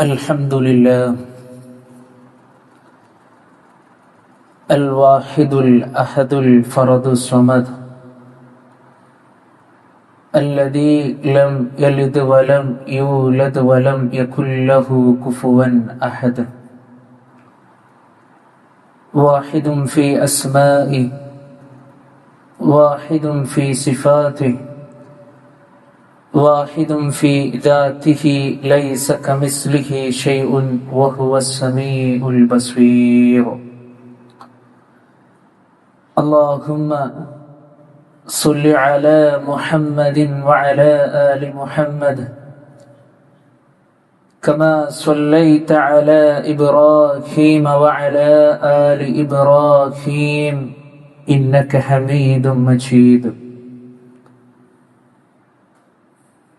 الحمد لله الواحد الأحد الفرد الصمد الذي لم يلد ولم يولد ولم يكن له كفوا أحد واحد في أسمائه واحد في صفاته واحد في ذاته ليس كمثله شيء وهو السميع البصير. اللهم صل على محمد وعلى آل محمد كما صليت على إبراهيم وعلى آل إبراهيم إنك حميد مجيد.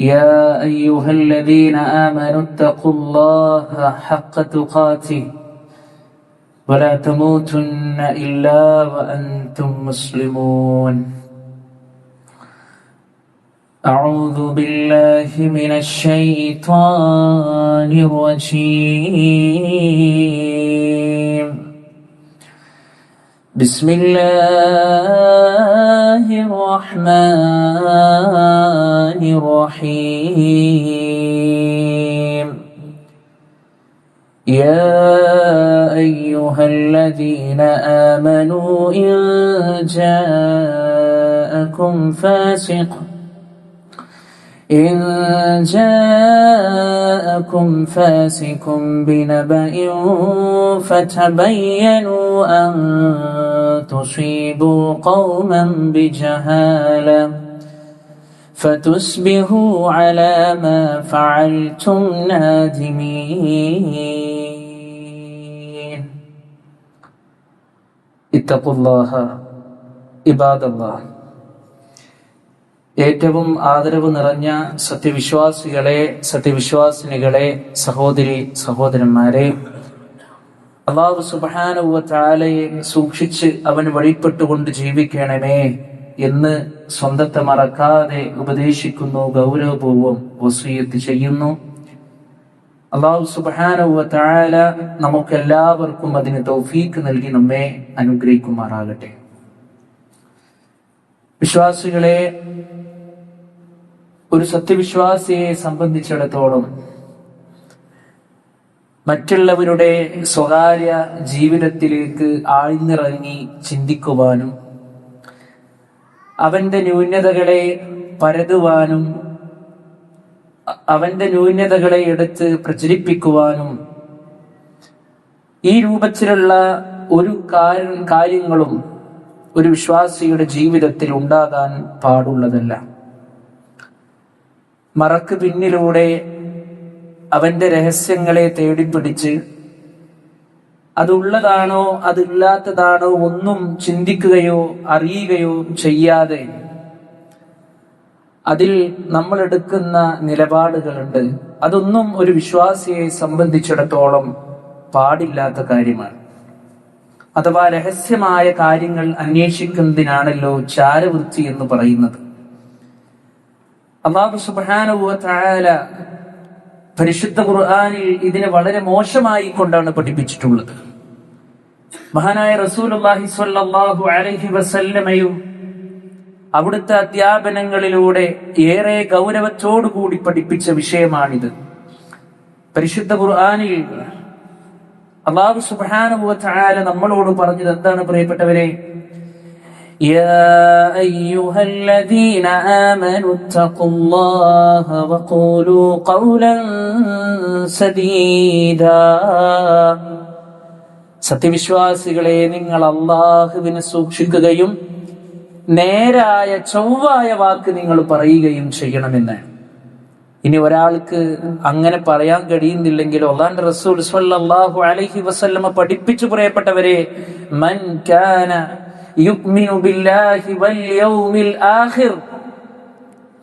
يا أيها الذين آمنوا اتقوا الله حق تقاته ولا تموتن إلا وأنتم مسلمون. أعوذ بالله من الشيطان الرجيم. بسم الله الرحمن الرحيم. يا أيها الذين آمنوا إن جاءكم فاسق إن جاءكم فاسق بنبأ فتبينوا أن تصيبوا قوما بجهالة فتصبحوا على ما فعلتم نادمين اتقوا الله عباد الله ഏറ്റവും ആദരവ് നിറഞ്ഞ സത്യവിശ്വാസികളെ സത്യവിശ്വാസിനികളെ സഹോദരി സഹോദരന്മാരെ അള്ളാഹു സുബാനുവ സൂക്ഷിച്ച് അവൻ വഴിപ്പെട്ടുകൊണ്ട് ജീവിക്കണമേ എന്ന് സ്വന്തത്തെ മറക്കാതെ ഉപദേശിക്കുന്നു ഗൗരവപൂർവം വസീയത്ത് ചെയ്യുന്നു. അള്ളാഹു സുബാനുവ താല നമുക്കെല്ലാവർക്കും അതിന് തൗഫീക്ക് നൽകി നമ്മെ അനുഗ്രഹിക്കുമാറാകട്ടെ. വിശ്വാസികളെ ഒരു സത്യവിശ്വാസിയെ സംബന്ധിച്ചിടത്തോളം മറ്റുള്ളവരുടെ സ്വകാര്യ ജീവിതത്തിലേക്ക് ആഴ്ന്നിറങ്ങി ചിന്തിക്കുവാനും അവന്റെ ന്യൂനതകളെ പരതുവാനും അവന്റെ ന്യൂനതകളെ എടുത്ത് പ്രചരിപ്പിക്കുവാനും ഈ രൂപത്തിലുള്ള ഒരു കാര്യങ്ങളും ഒരു വിശ്വാസിയുടെ ജീവിതത്തിൽ ഉണ്ടാകാൻ പാടുള്ളതല്ല. മറക്ക് പിന്നിലൂടെ അവന്റെ രഹസ്യങ്ങളെ തേടിപ്പിടിച്ച് അതുള്ളതാണോ അതില്ലാത്തതാണോ ഒന്നും ചിന്തിക്കുകയോ അറിയുകയോ ചെയ്യാതെ അതിൽ നമ്മൾ എടുക്കുന്ന നിലപാടുകളുണ്ട്. അതൊന്നും ഒരു വിശ്വാസിയെ സംബന്ധിച്ചിടത്തോളം പാടില്ലാത്ത കാര്യമാണ്. അഥവാ രഹസ്യമായ കാര്യങ്ങൾ അന്വേഷിക്കുന്നതിനാണല്ലോ ചാരവൃത്തി എന്ന് പറയുന്നത്. അള്ളാഹു സുബാനുവ താല പരിശുദ്ധ ഖുർആാനിൽ ഇതിനെ വളരെ മോശമായി കൊണ്ടാണ് പഠിപ്പിച്ചിട്ടുള്ളത്. മഹാനായ റസൂൽ സ്വല്ലല്ലാഹു അലൈഹി വസല്ലമയും അവിടുത്തെ അധ്യാപനങ്ങളിലൂടെ ഏറെ ഗൗരവത്തോടുകൂടി പഠിപ്പിച്ച വിഷയമാണിത്. പരിശുദ്ധ ഖുർആാനിൽ അള്ളാഹു സുബാനുഭവത്തായാലും നമ്മളോട് പറഞ്ഞത് എന്താണ് പ്രിയപ്പെട്ടവരെ? يا أيها الذين آمنوا اتقوا الله وقولوا قولا سديدا സത്യവിശ്വാസികളെ നിങ്ങൾ അള്ളാഹുവിനെ സൂക്ഷിക്കുകയും നേരായ ചൊവ്വായ വാക്ക് നിങ്ങൾ പറയുകയും ചെയ്യണമെന്ന് ഇനി ഒരാൾക്ക് അങ്ങനെ പറയാൻ കഴിയുന്നില്ലെങ്കിൽ അള്ളാന്റെ റസൂൽ സ്വല്ലല്ലാഹു അലൈഹി വസല്ലമ പഠിപ്പിച്ചു പറയപ്പെട്ടവരെ മൻ കാന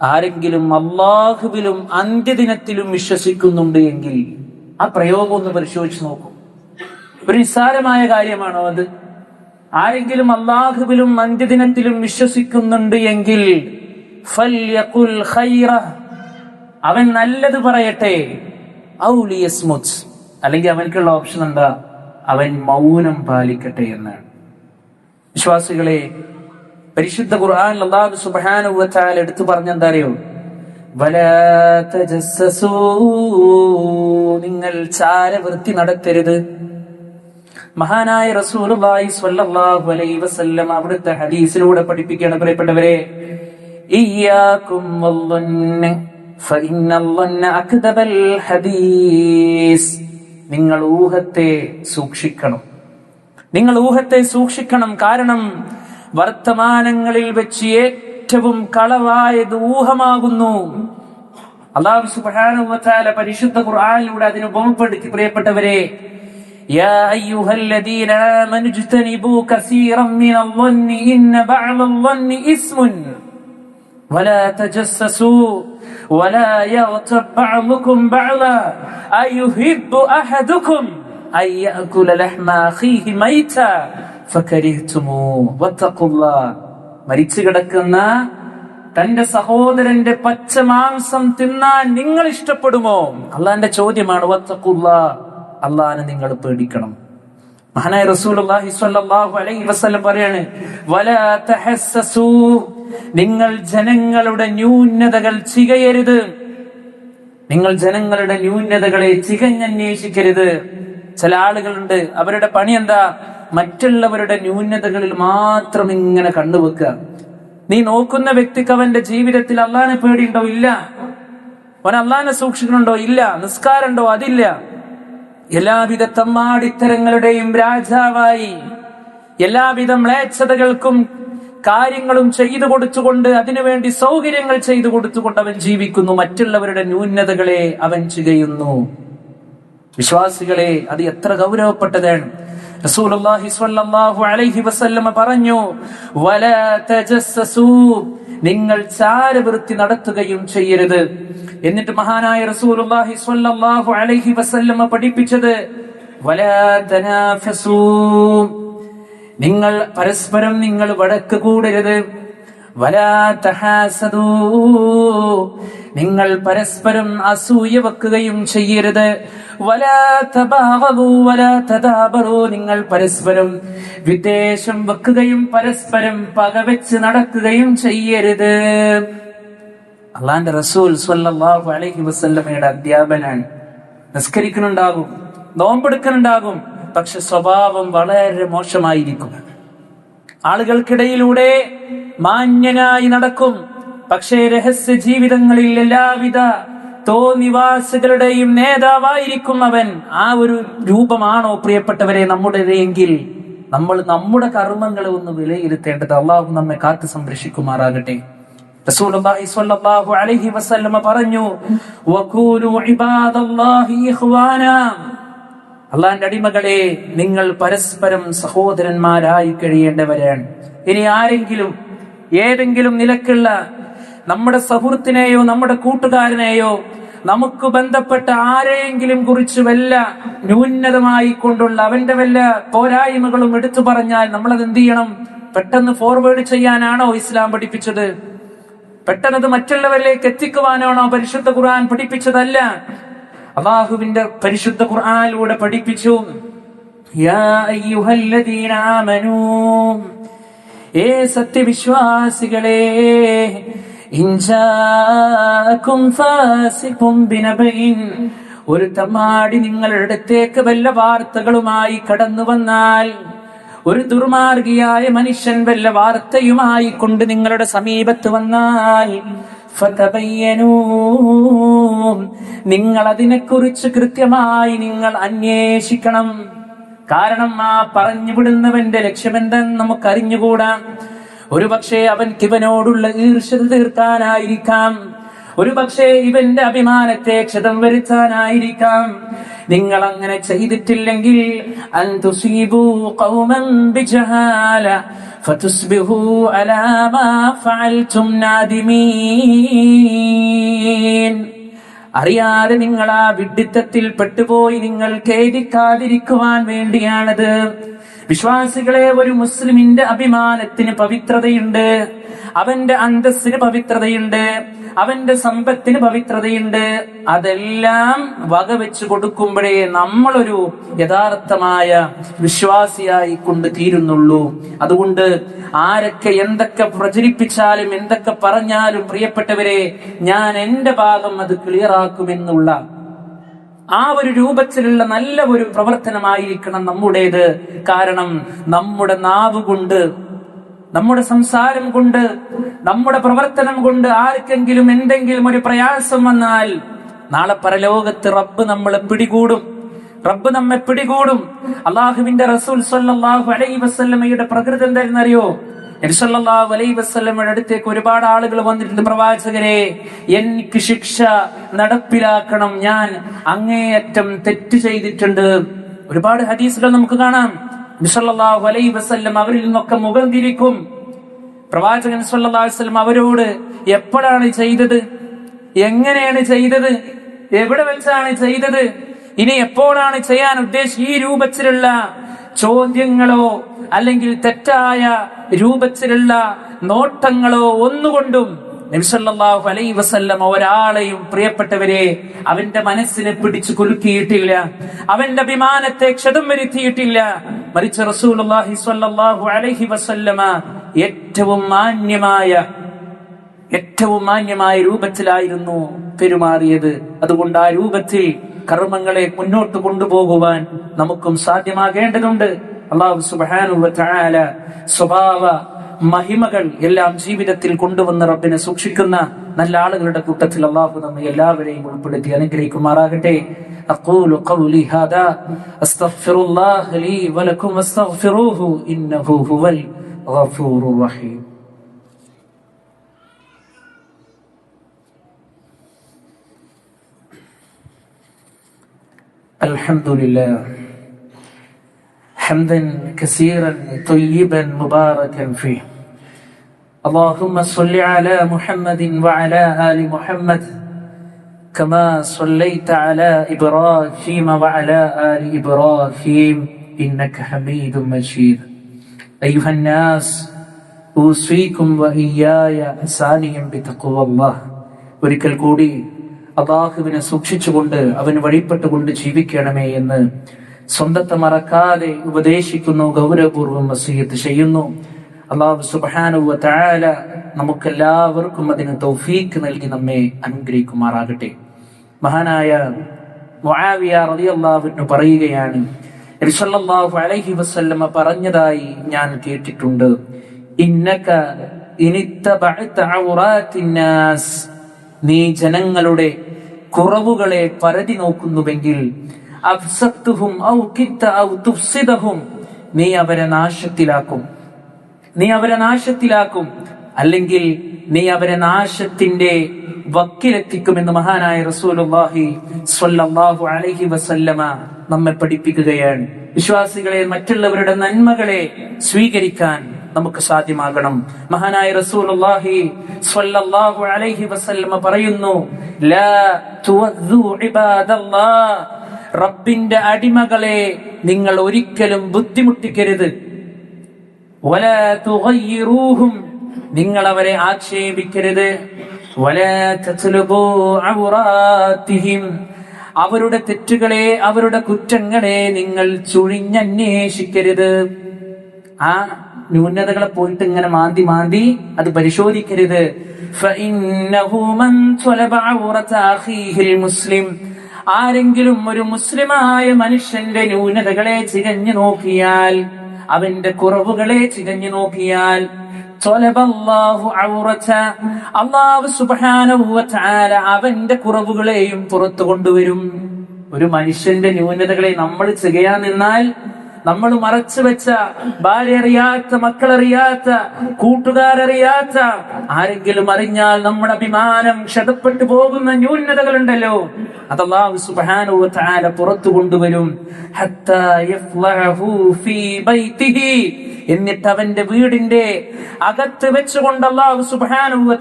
ആരെങ്കിലും അള്ളാഹുവിലും അന്ത്യദിനത്തിലും വിശ്വസിക്കുന്നുണ്ട് എങ്കിൽ ആ പ്രയോഗം ഒന്ന് പരിശോധിച്ച് നോക്കും. ഒരു നിസ്സാരമായ കാര്യമാണോ അത്? ആരെങ്കിലും അള്ളാഹുവിലും അന്ത്യദിനത്തിലും വിശ്വസിക്കുന്നുണ്ട് എങ്കിൽ അവൻ നല്ലത് പറയട്ടെ. അല്ലെങ്കിൽ അവനക്കുള്ള ഓപ്ഷൻ എന്താ? അവൻ മൗനം പാലിക്കട്ടെ എന്നാണ്. വിശ്വാസികളെ പരിശുദ്ധ ഖുർആൻ അള്ളാഹു തആല എടുത്തു പറഞ്ഞ എന്താ അറിയോ? നിങ്ങൾ ചാരവൃത്തി നടത്തരുത്. മഹാനായ റസൂലുള്ളാഹി സ്വല്ലല്ലാഹു അലൈഹി വസല്ലം അവിടുത്തെ ഹദീസിലൂടെ പഠിപ്പിക്കുകയാണ്. പ്രിയപ്പെട്ടവരെ ഇയ്യാകും അക്ദബൽ ഹദീസ്. നിങ്ങൾ ഊഹത്തെ സൂക്ഷിക്കണം. നിങ്ങൾ ഊഹത്തെ സൂക്ഷിക്കണം കാരണം വർത്തമാനങ്ങളിൽ വെച്ച് ഏറ്റവും കളവായത് ഊഹമാകുന്നു അള്ളാഹു സുബ്ഹാനഹു വ തആല പരിശുദ്ധ ഖുർആനിലൂടെ അതിന് ഉപമപ്പെടുത്തി പ്രിയപ്പെട്ടവരെ يا أيها الذين آمنوا اجتنبوا كثيرا من الظن إن بعض الظن إثم ولا تجسسوا ولا يغتب بعضكم بعضا أيحب أحدكم മരിച്ചു കിടക്കുന്ന തന്റെ സഹോദരന്റെ പച്ച മാംസം തിന്നാൻ നിങ്ങൾ ഇഷ്ടപ്പെടുമോ? അള്ളാന്റെ ചോദ്യമാണ് വത്തക്കുള്ള അള്ളാനെ നിങ്ങൾ പേടിക്കണം. മഹാനായ റസൂൽ അലൈഹി പറയാണ് നിങ്ങൾ ജനങ്ങളുടെ ന്യൂനതകൾ ചികയരുത്. നിങ്ങൾ ജനങ്ങളുടെ ന്യൂനതകളെ ചികഞ്ഞന്വേഷിക്കരുത്. ചില ആളുകളുണ്ട്. അവരുടെ പണി എന്താ? മറ്റുള്ളവരുടെ ന്യൂനതകളിൽ മാത്രം ഇങ്ങനെ കണ്ണുവെക്കുക നീ നോക്കുന്ന വ്യക്തിക്ക് അവന്റെ ജീവിതത്തിൽ അള്ളാനെ പേടിയുണ്ടോ? ഇല്ല. അവൻ അള്ളാനെ സൂക്ഷിക്കുന്നുണ്ടോ? ഇല്ല. നിസ്കാരമുണ്ടോ? അതില്ല. എല്ലാവിധ തമ്മാടിത്തരങ്ങളുടെയും രാജാവായി. എല്ലാവിധ മ്ലേച്ഛതകൾക്കും കാര്യങ്ങളും ചെയ്തു കൊടുത്തുകൊണ്ട് അതിനുവേണ്ടി സൗകര്യങ്ങൾ ചെയ്തു കൊടുത്തുകൊണ്ട് അവൻ ജീവിക്കുന്നു. മറ്റുള്ളവരുടെ ന്യൂനതകളെ അവൻ ചെയ്യുന്നു വിശ്വാസികളെ അത് എത്ര ഗൗരവപ്പെട്ടതാണ്. പറഞ്ഞു നിങ്ങൾ ചാരവൃത്തി നടത്തുകയും ചെയ്യരുത്. എന്നിട്ട് മഹാനായ റസൂലുള്ളാഹി സ്വല്ലല്ലാഹു അലൈഹി വസല്ലമ പഠിപ്പിച്ചത് നിങ്ങൾ പരസ്പരം നിങ്ങൾ വഴക്ക് കൂടരുത്. നിങ്ങൾ പരസ്പരം അസൂയ വെക്കുകയും ചെയ്യരുത്. നിങ്ങൾ പരസ്പരം വിദ്വേഷം വെക്കുകയും പരസ്പരം പകവെച്ച് നടക്കുകയും ചെയ്യരുത്. അള്ളാന്റെ റസൂൽ സ്വല്ലല്ലാഹു അലൈഹി അധ്യാപനാണ് നിസ്കരിക്കുന്നുണ്ടാകും നോമ്പെടുക്കുന്നുണ്ടാകും പക്ഷെ സ്വഭാവം വളരെ മോശമായിരിക്കും. ആളുകൾക്കിടയിലൂടെ മാന്യനായി നടക്കും പക്ഷേ രഹസ്യ ജീവിതങ്ങളിൽ എല്ലാവിധ തോന്നിവാസികളുടെയും നേതാവായിരിക്കും അവൻ. ആ ഒരു രൂപമാണോ പ്രിയപ്പെട്ടവരെ നമ്മുടേതെങ്കിൽ നമ്മൾ നമ്മുടെ കർമ്മങ്ങളെ ഒന്ന് വിലയിരുത്തേണ്ടത് അള്ളാഹു നമ്മെ കാത്തു സംരക്ഷിക്കുമാറാകട്ടെ. റസൂലുള്ളാഹി സ്വല്ലല്ലാഹു അലൈഹി പറഞ്ഞു ഇബാദല്ലാഹി അള്ളാന്റെ അടിമകളെ നിങ്ങൾ പരസ്പരം സഹോദരന്മാരായി കഴിയേണ്ടവരാണ്. ഇനി ആരെങ്കിലും ഏതെങ്കിലും നിലക്കുള്ള നമ്മുടെ സുഹൃത്തിനെയോ നമ്മുടെ കൂട്ടുകാരനെയോ നമുക്ക് ബന്ധപ്പെട്ട ആരെയെങ്കിലും കുറിച്ച് വല്ല ന്യൂനതമായി കൊണ്ടുള്ള അവന്റെ വല്ല പോരായ്മകളും എടുത്തു പറഞ്ഞാൽ നമ്മൾ അത് എന്ത് ചെയ്യണം? പെട്ടെന്ന് ഫോർവേഡ് ചെയ്യാനാണോ ഇസ്ലാം പഠിപ്പിച്ചത്? പെട്ടെന്ന് അത് മറ്റുള്ളവരിലേക്ക് എത്തിക്കുവാനാണോ പരിശുദ്ധ ഖുർആൻ പഠിപ്പിച്ചതല്ല? അള്ളാഹുവിന്റെ പരിശുദ്ധ ഖുർആനിലൂടെ പഠിപ്പിച്ചു. ഏ സത്യവിശ്വാസികളെ ഒരു തമാടി നിങ്ങളുടെ അടുത്തേക്ക് വല്ല വാർത്തകളുമായി കടന്നു വന്നാൽ ഒരു ദുർമാർഗിയായ മനുഷ്യൻ വല്ല വാർത്തയുമായി കൊണ്ട് നിങ്ങളുടെ സമീപത്ത് വന്നാൽ നിങ്ങൾ അതിനെക്കുറിച്ച് കൃത്യമായി നിങ്ങൾ അന്വേഷിക്കണം. കാരണം ആ പറഞ്ഞു വിടുന്നവന്റെ നമുക്ക് അറിഞ്ഞുകൂടാ ഒരുപക്ഷെ അവൻ ഇവനോടുള്ള ഈർഷ്യത തീർക്കാനായിരിക്കാം. ഒരു പക്ഷേ ഇവന്റെ അഭിമാനത്തെ ക്ഷതം വരുത്താനായിരിക്കാം. നിങ്ങൾ അങ്ങനെ ചെയ്തിട്ടില്ലെങ്കിൽ അറിയാതെ നിങ്ങൾ ആ വിഡിത്തത്തിൽ പെട്ടുപോയി നിങ്ങൾ ഖേദിക്കാതിരിക്കുവാൻ വേണ്ടിയാണത്. വിശ്വാസികളെ ഒരു മുസ്ലിമിന്റെ അഭിമാനത്തിന് പവിത്രതയുണ്ട്. അവന്റെ അന്തസ്സിന് പവിത്രതയുണ്ട്. അവന്റെ സമ്പത്തിന് പവിത്രതയുണ്ട്. അതെല്ലാം വകവെച്ച് കൊടുക്കുമ്പോഴേ നമ്മളൊരു യഥാർത്ഥമായ വിശ്വാസിയായി കൊണ്ട് തീരുന്നുള്ളൂ. അതുകൊണ്ട് ആരൊക്കെ എന്തൊക്കെ പ്രചരിപ്പിച്ചാലും എന്തൊക്കെ പറഞ്ഞാലും പ്രിയപ്പെട്ടവരെ ഞാൻ എന്റെ ഭാഗം അത് ക്ലിയറാക്കുമെന്നുള്ള ആ ഒരു രൂപത്തിലുള്ള നല്ല ഒരു പ്രവർത്തനമായിരിക്കണം നമ്മുടേത്. കാരണം നമ്മുടെ നാവ് കൊണ്ട് നമ്മുടെ സംസാരം കൊണ്ട് നമ്മുടെ പ്രവർത്തനം കൊണ്ട് ആർക്കെങ്കിലും എന്തെങ്കിലും ഒരു പ്രയാസം വന്നാൽ നാളെ പരലോകത്ത് റബ്ബ് നമ്മളെ പിടികൂടും. റബ്ബ് നമ്മെ പിടികൂടും. അള്ളാഹുവിന്റെ റസൂൽ സല്ലല്ലാഹു അലൈഹി വസല്ലമയുടെ പ്രകൃതി എന്തായിരുന്നറിയോ? നബിസല്ലാഹു അലൈ വസ്ലമയുടെ അടുത്തേക്ക് ഒരുപാട് ആളുകൾ വന്നിട്ടുണ്ട്. പ്രവാചകരെ എനിക്ക് ശിക്ഷ നടപ്പിലാക്കണം. ഞാൻ അങ്ങേയറ്റം തെറ്റ് ചെയ്തിട്ടുണ്ട്. ഒരുപാട് ഹദീസുകൾ നമുക്ക് കാണാം. നബിസല്ലാഹു അലൈ വസ്ല്ലം അവരിൽ നിന്നൊക്കെ മുഖം തിരിക്കും. പ്രവാചകൻ വസല്ലം അവരോട് എപ്പോഴാണ് ചെയ്തത്? എങ്ങനെയാണ് ചെയ്തത്? എവിടെ വെച്ചാണ് ചെയ്തത്? ഇനി എപ്പോഴാണ് ചെയ്യാൻ ഉദ്ദേശിച്ച ഈ രൂപത്തിലുള്ള ചോദ്യങ്ങളോ അല്ലെങ്കിൽ തെറ്റായ രൂപത്തിലുള്ള നോട്ടങ്ങളോ ഒന്നുകൊണ്ടും നബിസല്ലാഹു അലൈ വസല്ലം ഒരാളെയും പ്രിയപ്പെട്ടവരെ അവന്റെ മനസ്സിനെ പിടിച്ചു കുലുക്കിയിട്ടില്ല. അവന്റെ അഭിമാനത്തെ ക്ഷതം വരുത്തിയിട്ടില്ല. റസൂലുള്ളാഹി സ്വല്ലല്ലാഹു അലൈഹി വസല്ലമ ഏറ്റവും മാന്യമായ ഏറ്റവും മാന്യമായ രൂപത്തിലായിരുന്നു പെരുമാറിയത്. അതുകൊണ്ട് ആ രൂപത്തിൽ കർമ്മങ്ങളെ മുന്നോട്ട് കൊണ്ടുപോകുവാൻ നമുക്കും സാധ്യമാകേണ്ടതുണ്ട് അള്ളാഹു സുബാനു തആല സ്വഭാവ മഹിമകൾ എല്ലാം ജീവിതത്തിൽ കൊണ്ടുവന്ന് റബ്ബിനെ സൂക്ഷിക്കുന്ന നല്ല ആളുകളുടെ കൂട്ടത്തിൽ അള്ളാഹു നമ്മെ എല്ലാവരെയും ഉൾപ്പെടുത്തി അനുഗ്രഹിക്കുമാറാകട്ടെ أقول قولي هذا أستغفر الله لي ولكم واستغفروه إنه هو الغفور الرحيم الحمد لله حمدا كثيرا طيبا مباركا فيه اللهم صل على محمد وعلى ال محمد كما صليت على ابراهيم وعلى ال ابراهيم انك حميد مجيد ايها الناس اوصيكم واياي ثانيا بتقوى الله ഒരിക്കൽ കൂടി അള്ളാഹുവിനെ സൂക്ഷിച്ചുകൊണ്ട് അവന് വഴിപ്പെട്ടുകൊണ്ട് ജീവിക്കണമേ എന്ന് സ്വന്തത്തെ മറക്കാതെ ഉപദേശിക്കുന്നു ഗൗരവപൂർവം വസീയത്ത് ചെയ്യുന്നു. അള്ളാഹു സുബാനുവ താല നമുക്കെല്ലാവർക്കും അതിന് തൗഫീക്ക് നൽകി നമ്മെ അനുഗ്രഹിക്കുമാറാകട്ടെ. മഹാനായ മുആവിയ പറയുകയാണ് നബി സല്ലല്ലാഹു അലൈഹി വസല്ലമ പറഞ്ഞതായി ഞാൻ കേട്ടിട്ടുണ്ട്. ഇന്നക ഇനിത്തബഅത നീ ജനങ്ങളുടെ കുറവുകളെ പരതി നോക്കുന്നുവെങ്കിൽ നീ അവരെ നാശത്തിലാക്കും. നീ അവരെ നാശത്തിലാക്കും. അല്ലെങ്കിൽ നീ അവരെ നാശത്തിന്റെ വക്കിലെത്തിക്കുമെന്ന് മഹാനായ റസൂലുള്ളാഹി സ്വല്ലല്ലാഹു അലൈഹി വസല്ലമ നമ്മെ പഠിപ്പിക്കുകയാണ്. വിശ്വാസികളെ മറ്റുള്ളവരുടെ നന്മകളെ സ്വീകരിക്കാൻ നമുക്ക് സാധ്യമാകണം. മഹാനായ റസൂലുള്ളാഹി സ്വല്ലല്ലാഹു അലൈഹി പറയുന്നു ലാ റബ്ബിന്റെ അടിമകളെ നിങ്ങൾ ഒരിക്കലും ബുദ്ധിമുട്ടിക്കരുത്. തുഗയ്യിറൂഹും നിങ്ങൾ അവരെ ആക്ഷേപിക്കരുത്. അവരുടെ തെറ്റുകളെ അവരുടെ കുറ്റങ്ങളെ നിങ്ങൾ ചുഴിഞ്ഞന്വേഷിക്കരുത്. ആ ന്യൂനതകളെ പോയിട്ട് ഇങ്ങനെ മാന്തി മാന്തി അത് പരിശോധിക്കരുത്. മുസ്ലിം. ആരെങ്കിലും ഒരു മുസ്ലിമായ മനുഷ്യന്റെ ന്യൂനതകളെ ചികഞ്ഞു നോക്കിയാൽ അവന്റെ കുറവുകളെ ചികഞ്ഞു നോക്കിയാൽ അവന്റെ കുറവുകളെയും പുറത്തു കൊണ്ടുവരും. ഒരു മനുഷ്യന്റെ ന്യൂനതകളെ നമ്മൾ ചികയാ നിന്നാൽ നമ്മൾ മറച്ചു വെച്ച ഭാര്യ അറിയാത്ത മക്കളറിയാത്ത കൂട്ടുകാരറിയാത്ത ആരെങ്കിലും അറിഞ്ഞാൽ നമ്മുടെ അഭിമാനം ക്ഷതപ്പെട്ടു പോകുന്ന ന്യൂനതകൾ ഉണ്ടല്ലോ അല്ലാഹു സുബ്ഹാനഹു വ പുറത്തു കൊണ്ടുവരും. ഫീ എന്നിട്ട് അവന്റെ വീടിന്റെ അകത്ത് വെച്ചുകൊണ്ട് അല്ലാഹു സുബ്ഹാനഹു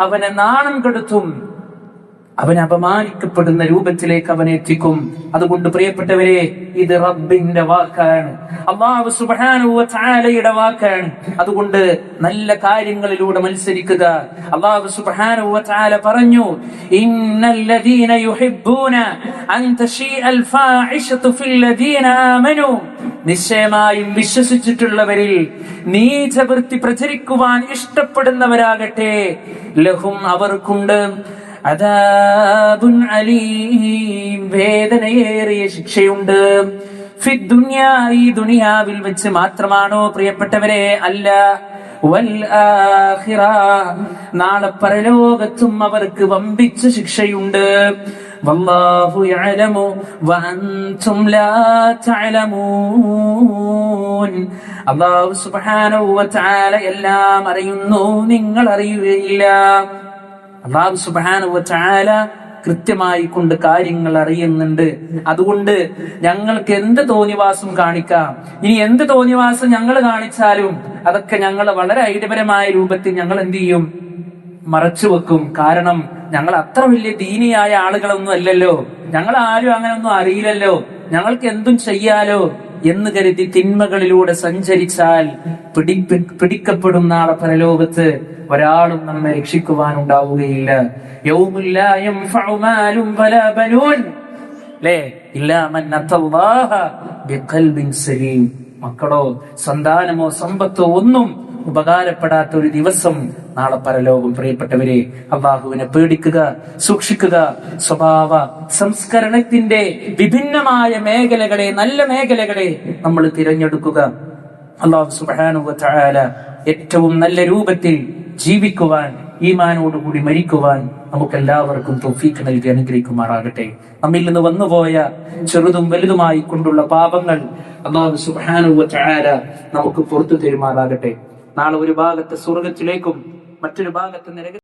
അവനെ നാണം കെടുത്തും. അവൻ അപമാനിക്കപ്പെടുന്ന രൂപത്തിലേക്ക് അവൻ എത്തിക്കും. അതുകൊണ്ട് പ്രിയപ്പെട്ടവരെ ഇത് റബ്ബിന്റെ വാക്കാണ്. അള്ളാഹു വ വാക്കാണ്. അതുകൊണ്ട് നല്ല കാര്യങ്ങളിലൂടെ മത്സരിക്കുക. അള്ളാഹു സുബ്ഹാനഹു വ പറഞ്ഞു യുഹിബ്ബൂന അൻ ആമനൂ. നിശ്ചയമായും വിശ്വസിച്ചിട്ടുള്ളവരിൽ നീചവൃത്തി പ്രചരിക്കുവാൻ ഇഷ്ടപ്പെടുന്നവരാകട്ടെ ലഹും അവർക്കുണ്ട്. അദാബുൻ അലീം. വേദനയേറിയ ശിക്ഷയുണ്ട്. ഈ ദുനിയാവിൽ വെച്ച് മാത്രമാണോ പ്രിയപ്പെട്ടവരെ? അല്ല. നാളെ പരലോകത്തും അവർക്ക് വമ്പിച്ച ശിക്ഷയുണ്ട്. വല്ലാഹു യഅലമു ലാ തഅലമൂൻ. അല്ലാഹു സുബ്ഹാനഹു വ തആല എല്ലാം അറിയുന്നു. നിങ്ങൾ അറിയുകയില്ല അള്ളാഹു സുബ്ഹാനഹു വ തആല കൃത്യമായി കൊണ്ട് കാര്യങ്ങൾ അറിയുന്നുണ്ട്. അതുകൊണ്ട് ഞങ്ങൾക്ക് എന്ത് തോന്നിവാസം കാണിക്കാം? ഇനി എന്ത് തോന്നിവാസം ഞങ്ങൾ കാണിച്ചാലും അതൊക്കെ ഞങ്ങൾ വളരെ ഐഡിയപരമായ രൂപത്തിൽ ഞങ്ങൾ എന്ത് ചെയ്യും? മറച്ചു വെക്കും. കാരണം ഞങ്ങൾ അത്ര വലിയ ദീനിയായ ആളുകളൊന്നും അല്ലല്ലോ. ഞങ്ങൾ ആരും അങ്ങനെ ഒന്നും അറിയില്ലല്ലോ. ഞങ്ങൾക്ക് എന്തും ചെയ്യാലോ. എന്ന് കരുതി തിന്മകളിലൂടെ സഞ്ചരിച്ചാൽ പിടിക്കപ്പെടുന്ന പിടിക്കപ്പെടും നാളെ പരലോകത്ത് ഒരാളും നമ്മെ രക്ഷിക്കുവാനുണ്ടാവുകയില്ല. മക്കളോ സന്താനമോ സമ്പത്തോ ഒന്നും ഉപകാരപ്പെടാത്ത ഒരു ദിവസം നാളെ പരലോകം പ്രിയപ്പെട്ടവരെ അള്ളാഹുവിനെ പേടിക്കുക സൂക്ഷിക്കുക. സ്വഭാവ സംസ്കരണത്തിന്റെ വിഭിന്നമായ മേഖലകളെ നല്ല മേഖലകളെ നമ്മൾ തിരഞ്ഞെടുക്കുക. അള്ളാഹു സുബാനു വ തആല ഏറ്റവും നല്ല രൂപത്തിൽ ജീവിക്കുവാൻ ഈമാനോടുകൂടി മരിക്കുവാൻ നമുക്ക് എല്ലാവർക്കും തൊഫീക്ക് നൽകി അനുഗ്രഹിക്കുമാറാകട്ടെ. നമ്മിൽ നിന്ന് വന്നുപോയ ചെറുതും വലുതുമായി കൊണ്ടുള്ള പാപങ്ങൾ അള്ളാഹു സുബാനുവ നമുക്ക് പുറത്തു തരുമാറാകട്ടെ. നാളെ ഒരു ഭാഗത്ത് സ്വർഗത്തിലേക്കും മറ്റൊരു ഭാഗത്ത് നരക